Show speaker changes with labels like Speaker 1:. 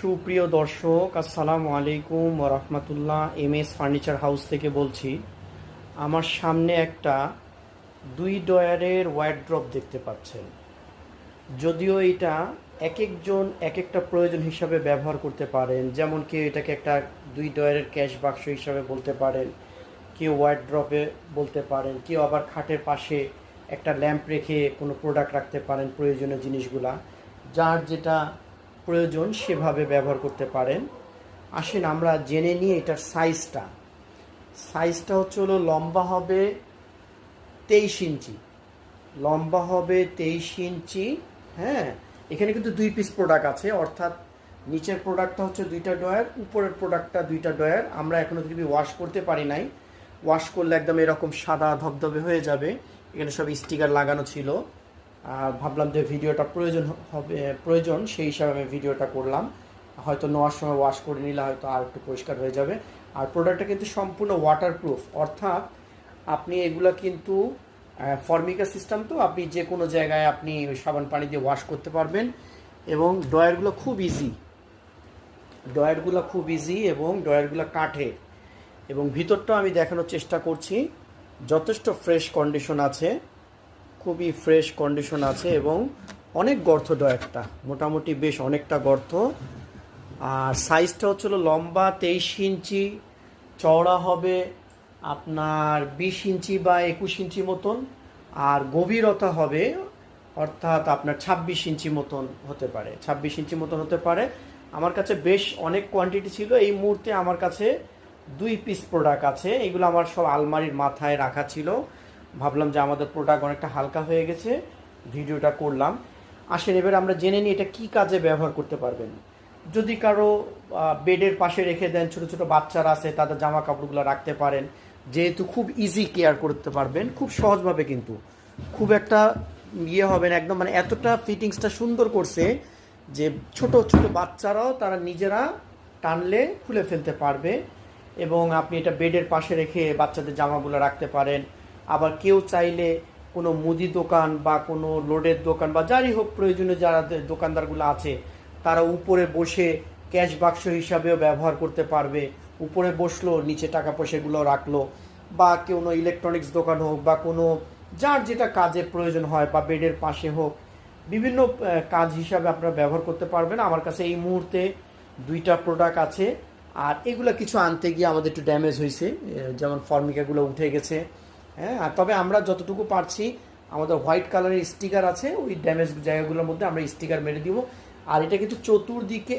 Speaker 1: সুপ্রিয় দর্শক, আসসালামু আলাইকুম রহমতুল্লাহ এম এস ফার্নিচার হাউস থেকে বলছি, আমার সামনে একটা দুই ডয়ারের ওয়ার্ড্রপ দেখতে পাচ্ছেন। যদিও এটা এক একজন এক একটা প্রয়োজন হিসাবে ব্যবহার করতে পারেন, যেমন কেউ এটাকে একটা দুই ডয়ারের ক্যাশ বাক্স হিসাবে বলতে পারেন, কেউ ওয়ার্ড্রপে বলতে পারেন, কেউ আবার খাটের পাশে একটা ল্যাম্প রেখে কোনো প্রোডাক্ট রাখতে পারেন প্রয়োজনীয় জিনিসগুলা, যার যেটা প্রয়োজন সেভাবে ব্যবহার করতে পারেন। আসেন আমরা জেনে নিই এটার সাইজটা। সাইজটা হচ্ছে হলো লম্বা হবে তেইশ ইঞ্চি। লম্বা হবে তেইশ ইঞ্চি হ্যাঁ? এখানে কিন্তু দুই পিস প্রোডাক্ট আছে, অর্থাৎ নিচের প্রোডাক্টটা হচ্ছে দুইটা ডয়ার উপরের প্রোডাক্টটা দুইটা ডয়ার আমরা এখনও যদি ওয়াশ করতে পারি নাই ওয়াশ করলে একদম এরকম সাদা ধবধবে হয়ে যাবে। এখানে সব স্টিকার লাগানো ছিল। ভাবলাম যে ভিডিওটা প্রয়োজন হবে, প্রয়োজন, সেই হিসাবে আমি ভিডিওটা করলাম। হয়তো নেওয়ার সময় ওয়াশ করে নিলে হয়তো আর একটু পরিষ্কার হয়ে যাবে। আর প্রোডাক্টটা কিন্তু সম্পূর্ণ ওয়াটারপ্রুফ অর্থাৎ আপনি এগুলা কিন্তু ফর্মিকা সিস্টেম তো আপনি যে কোনো জায়গায় আপনি সাবান পানি দিয়ে ওয়াশ করতে পারবেন এবং ডয়ারগুলো খুব ইজি ডয়ারগুলো খুব ইজি এবং ডয়ারগুলো কাঠে এবং ভিতরটাও আমি দেখানোর চেষ্টা করছি। যথেষ্ট ফ্রেশ কন্ডিশন আছে। খুবই ফ্রেশ কন্ডিশন আছে এবং অনেক গর্ত ডয়ারটা মোটামুটি বেশ অনেকটা গর্ত। আর সাইজটা হচ্ছিল লম্বা তেইশ ইঞ্চি, চওড়া হবে আপনার বিশ ইঞ্চি বা একুশ ইঞ্চি মতন, আর গভীরতা হবে অর্থাৎ আপনার ছাব্বিশ ইঞ্চি মতন হতে পারে। ছাব্বিশ ইঞ্চি মতন হতে পারে। আমার কাছে বেশ অনেক কোয়ান্টিটি ছিল। এই মুহূর্তে আমার কাছে দুই পিস প্রোডাক্ট আছে। এগুলো আমার সব আলমারির মাথায় রাখা ছিল। ভাবলাম যে আমাদের প্রোডাক্ট অনেকটা হালকা হয়ে গেছে, ভিডিওটা করলাম। আসেন, এবার আমরা জেনে নিই এটা কী কাজে ব্যবহার করতে পারবেন। যদি কারও বেডের পাশে রেখে দেন, ছোট ছোট বাচ্চারা আছে, তাদের জামা কাপড়গুলো রাখতে পারেন, যেহেতু খুব ইজি কেয়ার করতে পারবেন, খুব সহজভাবে কিন্তু। খুব একটা ইয়ে হবে না, একদম মানে এতটা ফিটিংসটা সুন্দর করছে যে ছোট ছোট বাচ্চারাও তারা নিজেরা টানলে খুলে ফেলতে পারবে এবং আপনি এটা বেডের পাশে রেখে বাচ্চাদের জামাগুলো রাখতে পারেন। আবার কেউ চাইলে কোনো মুদি দোকান বা কোনো লোডের দোকান বা যারই হোক প্রয়োজনীয় যারা দোকানদারগুলো আছে, তারা উপরে বসে ক্যাশ বাক্স হিসাবেও ব্যবহার করতে পারবে। উপরে বসল, নিচে টাকা পয়সাগুলো রাখল বা কোনো ইলেকট্রনিক্স দোকান হোক বা কোনো যার যেটা কাজে প্রয়োজন হয় বা বেডের পাশে হোক, বিভিন্ন কাজ হিসাবে আপনারা ব্যবহার করতে পারবেন। আমার কাছে এই মুহূর্তে দুইটা প্রোডাক্ট আছে। আর এগুলো কিছু আনতে গিয়ে আমাদের একটু ড্যামেজ হয়েছে যেমন ফর্মিকাগুলো উঠে গেছে। হ্যাঁ আর তবে আমরা যতটুকু পারছি, আমাদের হোয়াইট কালারের স্টিকার আছে, ওই ড্যামেজ জায়গাগুলোর মধ্যে আমরা স্টিকার মেরে দিব। আর এটা কিন্তু চতুর্দিকে